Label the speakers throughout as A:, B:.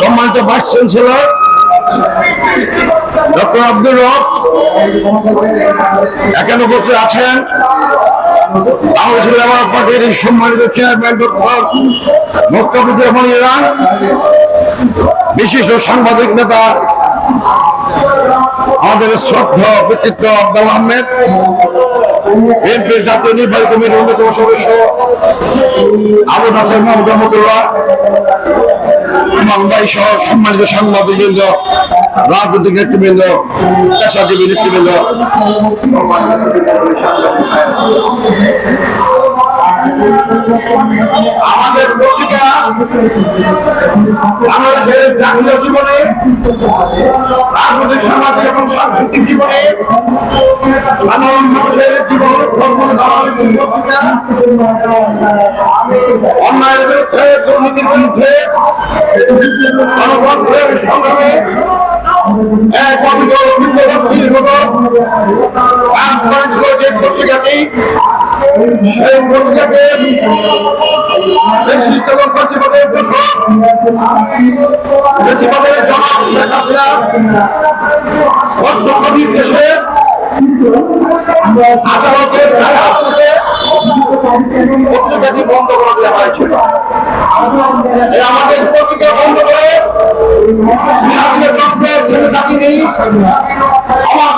A: সম্মানিত vice chancellor, doctor Abdul রব এখানে উপস্থিত আছেন। বাংলাদেশ লেবার পার্টির সম্মানিত চেয়ারম্যান, ডক্টর মোস্তাফিজুর ইরান, বিশিষ্ট সাংবাদিক নেতা, আমাদের শ্রদ্ধা ব্যক্তিত্ব আব্দুল আহমেদ বিএনপির জাতীয় নির্বাহী কমিটির অন্যতম সদস্য আবু নাসের মোহাম্মদ রহমতুল্লাহ সহ সম্মানিত সাংবাদিকবৃন্দ, রাজনৈতিক নেতৃবৃন্দ, পেশাজীবী নেতৃবৃন্দ। আমাদের পত্রিকা বাংলাদেশের জাতীয় জীবনে, রাজনৈতিক সামাজিক এবং সাংস্কৃতিক জীবনে সাধারণ মানুষের জীবন কর্মে দাঁড়ানো একটি পত্রিকা। অন্যায়ের বিরুদ্ধে সেই পত্রিকাকে বেশি এবং ফাঁসিবাদের দোষক বেশিবাদের জনাব শেখ নির্দেশে আদালতের থেকে পত্রিকাটি বন্ধ করে দেওয়া হয়েছিল আমাদের পত্রিকা বন্ধ করে। বিহারের চক্রের ছেলে থাকিনি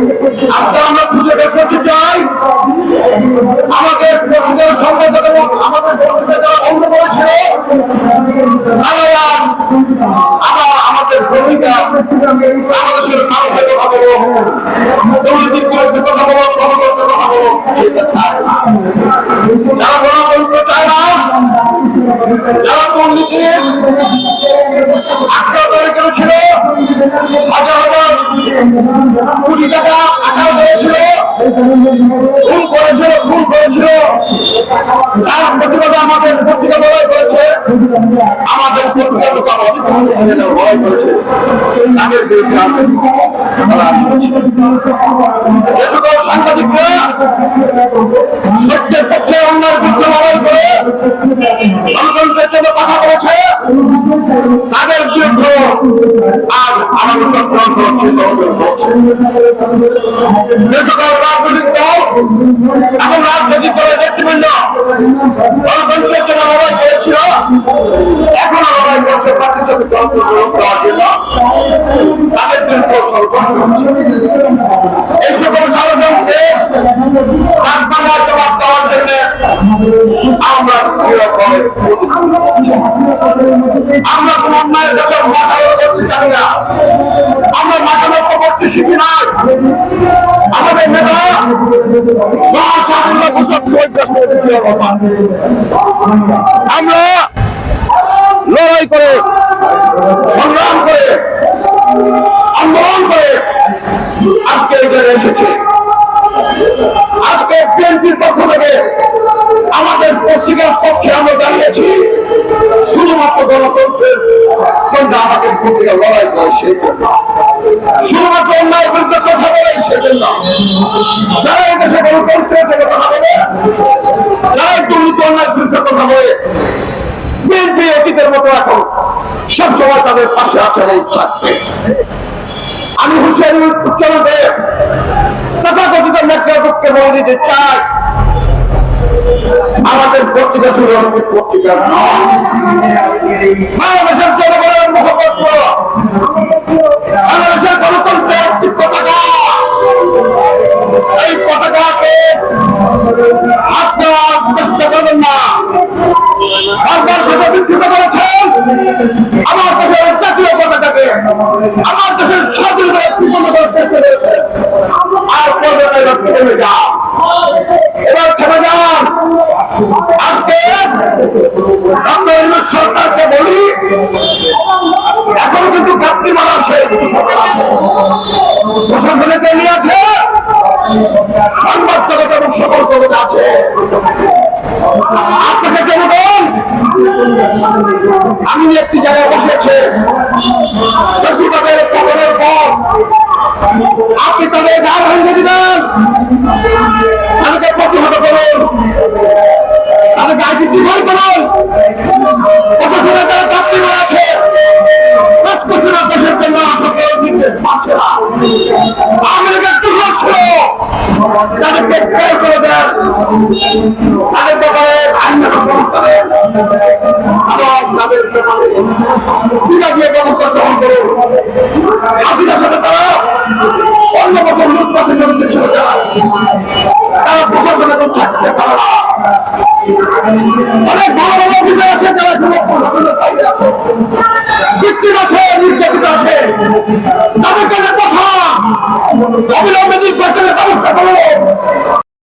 A: আজকে আমরা খুঁজে বের করতে চাই, আমাদের পত্রিকার এবং আমাদের পত্রিকা যারা বন্ধ করেছিল তারা আবার আমাদের পত্রিকা বাংলাদেশের না। যারা গণতন্ত্র চায় না হাজার কোটি টাকা আঠারো করেছিল, খুন করেছিল খুন করেছিল। তার প্রতিবাদে আমাদের পত্রিকা লড়াই করেছে। আমাদের পত্রিকা লোক আমাদের লড়াই করেছে। তাদের বিরুদ্ধে আছে তারা যে সকল সাংবাদিকরা সত্যের পক্ষে অন্যার বিরুদ্ধে লড়াই করে গণতন্ত্রের জন্য কথা বলেছে তাদের বিরুদ্ধে আজ আমাদের চক্রান্ত হচ্ছে রাজনৈতিক দল এবং রাজনৈতিক দলের নেতৃবৃন্দ গণতন্ত্রের জন্য লড়াই করেছিল, এখনও লড়াই করছে প্রাতিষ্ঠানিক তন্ত্র প্রয়োগ দেওয়ার জন্য। তাদের ষড়যন্ত্র হচ্ছে। এই সকল ষড়যন্ত্রে তার জবাব দেওয়ার জন্য আমরা। আমরা কোন অন্যায়ের কাছে মাথা করতে চাই না। আমরা মাথা নত করতে শিখি নাই। আমাদের নেতা। আমরা লড়াই করে, সংগ্রাম করে, আন্দোলন করে আজকে এখানে এসেছে। আজকে বিএনপির পক্ষ থেকে আমাদের পত্রিকার পক্ষে আমরা দাঁড়িয়েছি। শুধুমাত্র গণতন্ত্রের জন্য আমাদের পত্রিকা লড়াই করে সেই জন্য। শুধুমাত্র অন্যায়ের বিরুদ্ধে কথা বলে, সেই জন্য। যারা এদেশে গণতন্ত্রের জন্য কথা বলে, যারা এই বিরুদ্ধে কথা বলে, বিএনপি অতীতের মতো এখন তাদের পাশে আছে এবং থাকবে। আমি হুঁশিয়ারি উচ্চারণ করে তথাকথিত নেটওয়ার্ককে বলে দিতে চাই। আমাদের পত্রিকা হবে পত্রিকা। নয় বাংলাদেশের জনগণের মুখপত্র। বাংলাদেশের গণতন্ত্রের একটি পতাকা। এই পতাকাকে দেওয়ার চেষ্টা করবেন না। বারবার থেকে বিক্ষিপ্ত করেছেন আমার দেশের জাতীয় পতাকাকে, আমার দেশের স্বাধীনতা বিপন্ন আর থেমে যান আজকে আমরা ইউনিট সরকারকে বলি, এখন কিন্তু কাপড়ি মারা আছে। প্রশাসনে তেমনি আছে সংবাদ জগতে এবং সকল জগতে আছে। আপনাকে কেন বল আমি একটি জায়গায় বসেছে শশীবাজারের পতনের পর আপনি তাদের গা ভাঙিয়ে দিবেন। তাদেরকে প্রতিহত করুন। তাদেরকে আইডেন্টিফাই করুন। প্রশাসনের যারা প্রাপ্তি আছে, কাজ করছে না, দেশের জন্য আসলে নির্দেশ পাচ্ছে না। আমেরিকার দুর্যোগ ছিল তাদের ব্যাপারে আইনের ব্যবস্থা নেন। এবং তাদের ব্যাপারে বিভাগীয় ব্যবস্থা গ্রহণ করুন। হাসিনার সাথে তারা অন্য বছর লুটপাটে জড়িত ছিল যারা তারা প্রশাসনে থাকতে পারে না। অনেক ভালো ভালো অফিসার আছে যারা বাইরে আছে আছে নির্যাতিত আছে। তাদের কথা অবিলম্বে